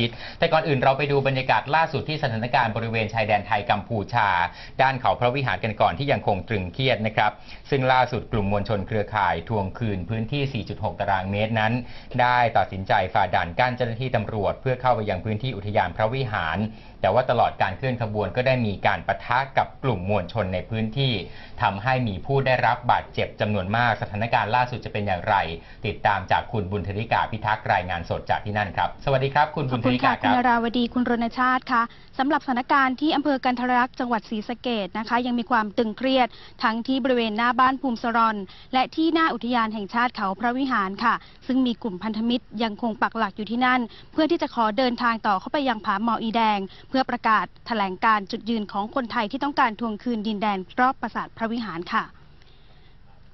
ทิศแต่ก่อนอื่นเราไปดูบรรยากาศล่าสุดที่สถานการณ์บริเวณชายแดนไทยกัมพูชา ด้านเขาพระวิหารกันก่อนที่ยังคงตรึงเครียดนะครับ ซึ่งล่าสุดกลุ่มมวลชนเครือข่ายทวงคืนพื้นที่ 4.6 ตารางเมตรนั้น ได้ตัดสินใจฝ่าด่านกั้นเจ้าหน้าที่ตำรวจ เพื่อเข้าไปยังพื้นที่อุทยานพระวิหาร แต่ว่าตลอดการเคลื่อนขบวนก็ได้มีการปะทะกับกลุ่มมวลชนในพื้นที่ทำให้มีผู้ได้รับบาดเจ็บจำนวนมากสถานการณ์ล่าสุดจะเป็นอย่างไร ติดตามจากคุณบุญธริกาพิทักษ์รายงานสดจากที่นั่นครับ สวัสดีครับคุณบุญคุณริค่ะกาคคุณรับนราวดีคุณรณชาติค่ะสำหรับสถานการณ์ที่อำเภอกันทรลักษณ์จังหวัดศรีสะเกดนะคะ ยังมีความตึงเครียดทั้งที่บริเวณหน้าบ้านภูมิสรอน และที่หน้าอุทยานแห่งชาติเขาพระวิหารค่ะ ซึ่งมีกลุ่มพันธมิตรยังคงปักหลักอยู่ที่นั่น เพื่อที่จะขอเดินทางต่อเข้าไปยังผาหมออีแดง เพื่อประกาศแถลงการจุดยืนของคนไทยที่ต้องการทวงคืนดินแดนรอบปราสาทพระวิหารค่ะส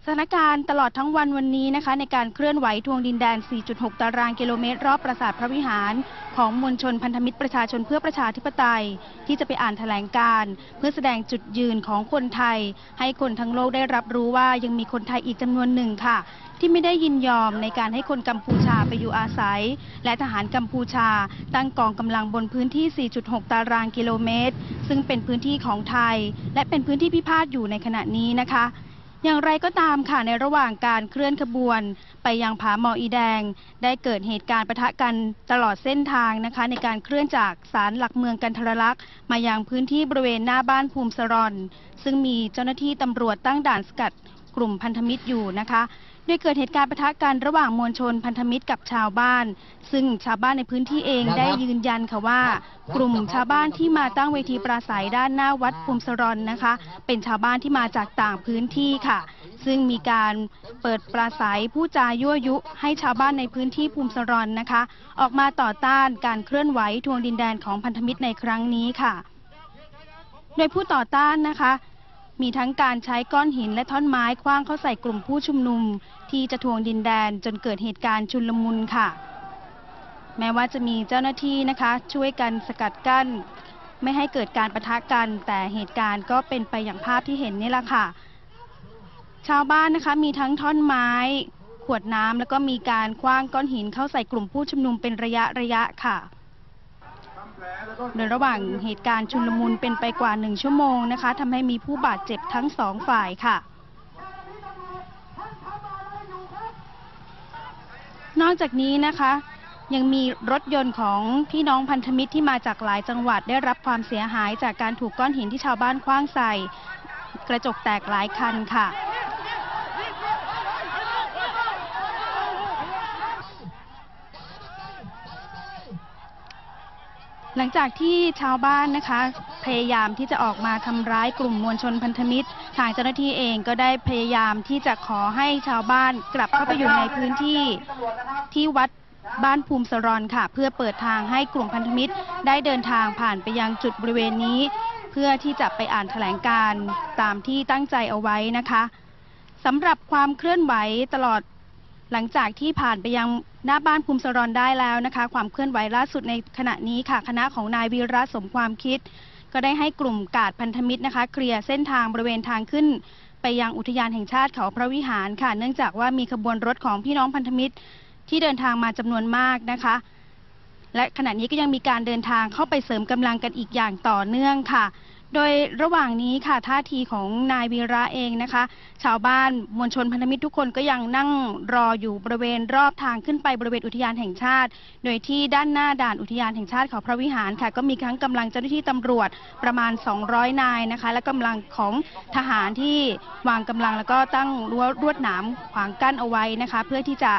ถานการณ์ตลอดทั้งวันวันนี้นะคะ ในการเคลื่อนไหวทวงดินแดน 4.6 ตารางกิโลเมตร รอบปราสาทพระวิหาร ของมวลชนพันธมิตรประชาชนเพื่อประชาธิปไตย ที่จะไปอ่านแถลงการ์เพื่อแสดงจุดยืนของคนไทย ให้คนทั้งโลกได้รับรู้ว่ายังมีคนไทยอีกจำนวนหนึ่งค่ะ ที่ไม่ได้ยินยอมในการให้คนกัมพูชาไปอยู่อาศัย และทหารกัมพูชา ตั้งกองกำลังบนพื้นที่ 4.6 ตารางกิโลเมตร ซึ่งเป็นพื้นที่ของไทย และเป็นพื้นที่พิพาทอยู่ในขณะนี้นะคะ อย่างไรก็ตามค่ะในระหว่างการเคลื่อนขบวน ไปยังผาหมออีแดง ได้เกิดเหตุการณ์ปะทะกันตลอดเส้นทางนะคะ ในการเคลื่อนจากศาลหลักเมืองกันทรลักษณ์มายังพื้นที่บริเวณหน้าบ้านภูมิสรอน ซึ่งมีเจ้าหน้าที่ตำรวจตั้งด่านสกัดกลุ่มพันธมิตรอยู่นะคะ โดยเกิดเหตุการณ์ปะทะกันระหว่างมวลชนพันธมิตรกับชาวบ้าน ซึ่งชาวบ้านในพื้นที่เองได้ยืนยันค่ะว่า กลุ่มชาวบ้านที่มาตั้งเวทีปราศัยด้านหน้าวัดภูมิสรอนนะคะ เป็นชาวบ้านที่มาจากต่างพื้นที่ค่ะ ซึ่งมีการเปิดปราศัยผู้จายั่วยุ ให้ชาวบ้านในพื้นที่ภูมิสรอนนะคะ ออกมาต่อต้านการเคลื่อนไหวทวงดินแดนของพันธมิตรในครั้งนี้ค่ะโดยผู้ต่อต้านนะคะ มีทั้งการใช้ก้อนหินและท่อนไม้คว้างเข้าใส่กลุ่มผู้ชุมนุม ที่จะทวงดินแดนจนเกิดเหตุการณ์ชุลมุนค่ะ แม้ว่าจะมีเจ้าหน้าที่นะคะ ช่วยกันสกัดกั้น ไม่ให้เกิดการประทะกัน แต่เหตุการณ์ก็เป็นไปอย่างภาพที่เห็นนี่แหละค่ะ ชาวบ้านนะคะมีทั้งท่อนไม้ ขวดน้ำแล้วก็มีการคว้างก้อนหินเข้าใส่กลุ่มผู้ชุมนุมเป็นระยะระยะค่ะ โดยระหว่างเหตุการณ์ชุลมุนเป็นไปกว่าหนึ่งชั่วโมงนะคะทำให้มีผู้บาดเจ็บทั้งสองฝ่ายค่ะ นอกจากนี้นะคะ ยังมีรถยนต์ของพี่น้องพันธมิตรที่มาจากหลายจังหวัดได้รับความเสียหายจากการถูกก้อนหินที่ชาวบ้านคว้างใส่ กระจกแตกหลายคันค่ะ หลังจากที่ชาวบ้านนะคะ พยายามที่จะออกมาทำร้ายกลุ่มมวลชนพันธมิตร ทางเจ้าหน้าที่เองก็ได้พยายามที่จะขอให้ชาวบ้านกลับเข้าไปอยู่ในพื้นที่ที่วัดบ้านภูมิสรอนค่ะ เพื่อเปิดทางให้กลุ่มพันธมิตรได้เดินทางผ่านไปยังจุดบริเวณนี้ เพื่อที่จะไปอ่านแถลงการ์ตามที่ตั้งใจเอาไว้นะคะสำหรับความเคลื่อนไหวตลอดหลังจากที่ผ่านไปยัง หน้าบ้านภูมิสรอนได้แล้วนะคะ ความเคลื่อนไหวล่าสุดในขณะนี้ค่ะ คณะของนายวีระสมความคิด ก็ได้ให้กลุ่มกาดพันธมิตรนะคะ เคลียร์เส้นทางบริเวณทางขึ้น ไปยังอุทยานแห่งชาติเขาพระวิหารค่ะ เนื่องจากว่ามีขบวนรถของพี่น้องพันธมิตรที่เดินทางมาจำนวนมากนะคะ และขณะนี้ก็ยังมีการเดินทางเข้าไปเสริมกำลังกันอีกอย่างต่อเนื่องค่ะ โดยระหว่างนี้ค่ะท่าทีของนายวีระเองนะคะ ชาวบ้านมวลชนพันธมิตรทุกคนก็ยังนั่งรออยู่บริเวณรอบทางขึ้นไปบริเวณอุทยานแห่งชาติ โดยที่ด้านหน้าด่านอุทยานแห่งชาติเขาพระวิหารค่ะ ก็มีทั้งกำลังเจ้าหน้าที่ตำรวจประมาณ 200 นายนะคะ และกำลังของทหารที่วางกำลังแล้วก็ตั้งรั้วรวดหนามขวางกั้นเอาไว้นะคะ เพื่อที่จะ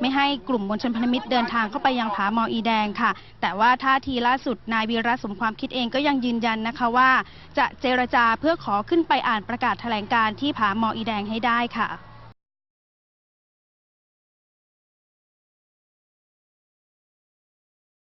ไม่ให้กลุ่มมวลชนพันธมิตรเดินทางเข้าไปยังผาหมออีแดงค่ะ แต่ว่าท่าทีล่าสุดนายวีระสมความคิดเองก็ยังยืนยันนะคะว่าจะเจรจาเพื่อขอขึ้นไปอ่านประกาศแถลงการที่ผาหมออีแดงให้ได้ค่ะ